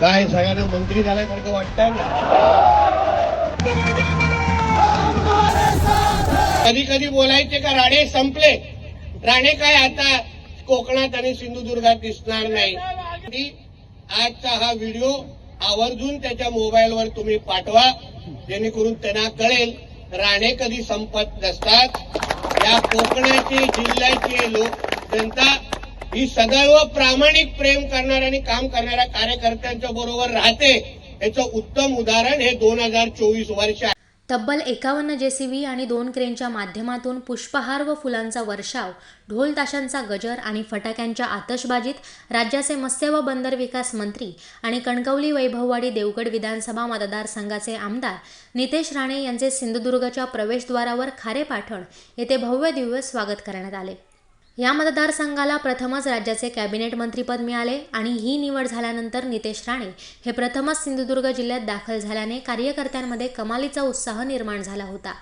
काय सगळ्यांना मंत्री झाल्यासारखं वाटतंय ना? कधी कधी बोलायचे का राणे संपले. राणे काय आता कोकणात आणि सिंधुदुर्गात दिसणार नाही. आजचा हा व्हिडिओ आवर्जून त्याच्या मोबाईलवर तुम्ही पाठवा जेणेकरून त्यांना कळेल राणे कधी संपत नसतात. या कोकणाची जिल्ह्याचे लोक ही सदैव प्रामाणिक प्रेम करणाऱ्या आणि काम करणाऱ्या कार्यकर्त्यांच्या बरोबर राहते याचं उत्तम उदाहरण हे दोन हजार चोवीस वर्ष आहे. तब्बल एकावन्न जेसीबी आणि दोन क्रेनच्या माध्यमातून पुष्पहार व फुलांचा वर्षाव ढोल ताशांचा गजर आणि फटाक्यांच्या आतषबाजीत राज्याचे मत्स्य व बंदर विकास मंत्री आणि कणकवली वैभववाडी देवगड विधानसभा मतदारसंघाचे आमदार नितेश राणे यांचे सिंधुदुर्गच्या प्रवेशद्वारावर खारेपाटण येथे भव्य दिव्य स्वागत करण्यात आले या मतदारसंघाला प्रथमच राज्याचे कॅबिनेट मंत्रीपद मिळाले आणि ही निवड झाल्यानंतर नितेश राणे हे प्रथमच सिंधुदुर्ग जिल्ह्यात दाखल झाल्याने कार्यकर्त्यांमध्ये कमालीचा उत्साह निर्माण झाला होता.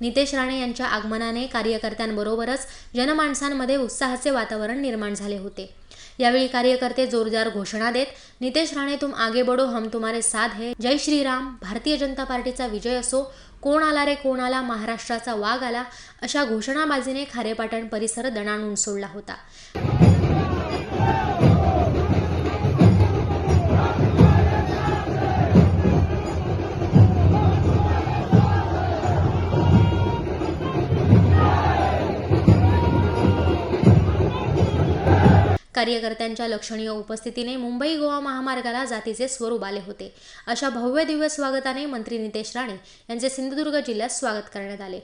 नितेश राणे यांच्या आगमनाने कार्यकर्त्यांबरोबरच जनमाणसांमध्ये उत्साहाचे वातावरण निर्माण झाले होते. यावेळी कार्यकर्ते जोरदार घोषणा देत नितेश राणे तुम आगे बढो हम तुम्हारे साथ है. जय श्रीराम भारतीय जनता पार्टीचा विजय असो कोण आला रे कोण आला महाराष्ट्राचा वाघ आला अशा घोषणाबाजीने खारेपाटण परिसर दणाणून सोडला होता. कार्यकर्त्यांच्या लक्षणीय उपस्थितीने मुंबई गोवा महामार्गाला जातीचे स्वरूप आले होते. अशा भव्य दिव्य स्वागताने मंत्री नितेश राणे यांचे सिंधुदुर्ग जिल्ह्यात स्वागत करण्यात आले.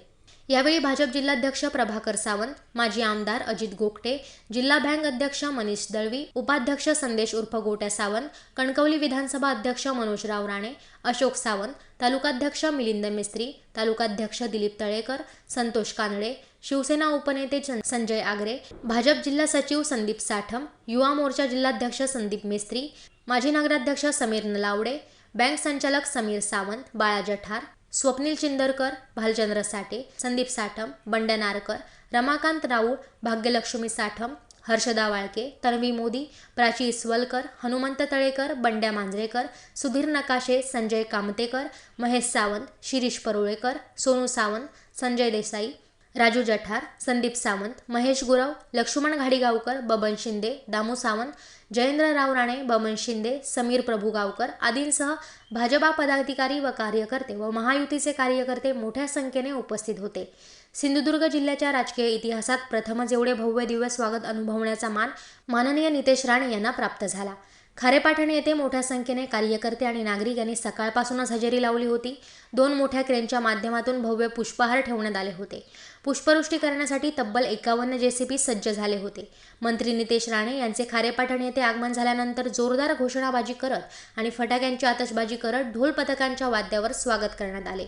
यावेळी भाजप जिल्हाध्यक्ष प्रभाकर सावंत माजी आमदार अजित गोगटे जिल्हा बँक अध्यक्ष मनीष दळवी उपाध्यक्ष संदेश उर्फ गोट्या सावंत कणकवली विधानसभा अध्यक्ष मनोजराव राणे अशोक सावंत तालुकाध्यक्ष मिलिंद मिस्त्री तालुकाध्यक्ष दिलीप तळेकर संतोष कानडे शिवसेना उपनेते संजय आगरे भाजप जिल्हा सचिव संदीप साठम युवा मोर्चा जिल्हाध्यक्ष संदीप मिस्त्री माजी नगराध्यक्ष समीर नलावडे बँक संचालक समीर सावंत बाळा जठार स्वप्नील चिंदरकर भालचंद्र साठे संदीप साठम बंड्या नारकर रमाकांत राऊळ भाग्यलक्ष्मी साठम हर्षदा वाळके तन्वी मोदी प्राची इसवलकर हनुमंत तळेकर बंड्या मांजरेकर सुधीर नकाशे संजय कामतेकर महेश सावंत शिरीष परुळेकर सोनू सावंत संजय देसाई राजू जठार संदीप सावंत महेश गुरव लक्ष्मण घाडीगावकर बबन शिंदे दामू सावंत जयेंद्रराव राणे बबन शिंदे समीर प्रभुगावकर आदींसह भाजपा पदाधिकारी व कार्यकर्ते व महायुतीचे कार्यकर्ते मोठ्या संख्येने उपस्थित होते. सिंधुदुर्ग जिल्ह्याच्या राजकीय इतिहासात प्रथमच एवढे भव्य दिव्य स्वागत अनुभवण्याचा मान माननीय नितेश राणे यांना प्राप्त झाला. खारेपाटण येथे मोठ्या संख्येने कार्यकर्ते आणि नागरिक यांनी सकाळपासूनच हजेरी लावली होती. दोन मोठ्या क्रेनच्या माध्यमातून भव्य पुष्पहार ठेवण्यात आले होते. पुष्पवृष्टी करण्यासाठी तब्बल एकावन्न जेसीबी सज्ज झाले होते. मंत्री नितेश राणे यांचे खारेपाटण येथे आगमन झाल्यानंतर जोरदार घोषणाबाजी करत आणि फटाक्यांची आतषबाजी करत ढोल पथकांच्या वाद्यावर स्वागत करण्यात आले.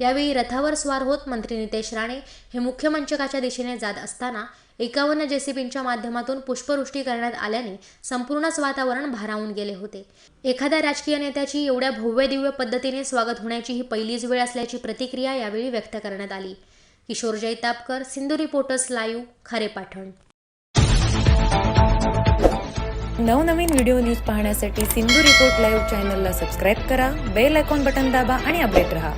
यावेळी रथावर स्वार होत मंत्री नितेश राणे हे मुख्य मंचकाच्या दिशेने जात असताना एकावन्न जेसीबींच्या माध्यमातून पुष्पवृष्टी करण्यात आल्याने संपूर्णच वातावरण भारावून गेले होते. एखाद्या राजकीय नेत्याची एवढ्या भव्य दिव्य पद्धतीने स्वागत होण्याची ही पहिलीच वेळ असल्याची प्रतिक्रिया यावेळी व्यक्त करण्यात आली. किशोर जैतापकर सिंधू रिपोर्टर्स लाईव्ह खारेपाटण नवनवीन व्हिडिओ न्यूज पाहण्यासाठी सिंधू रिपोर्ट लाईव्ह चॅनलला सबस्क्राईब करा बेल आयकॉन बटन दाबा आणि अपडेट रहा.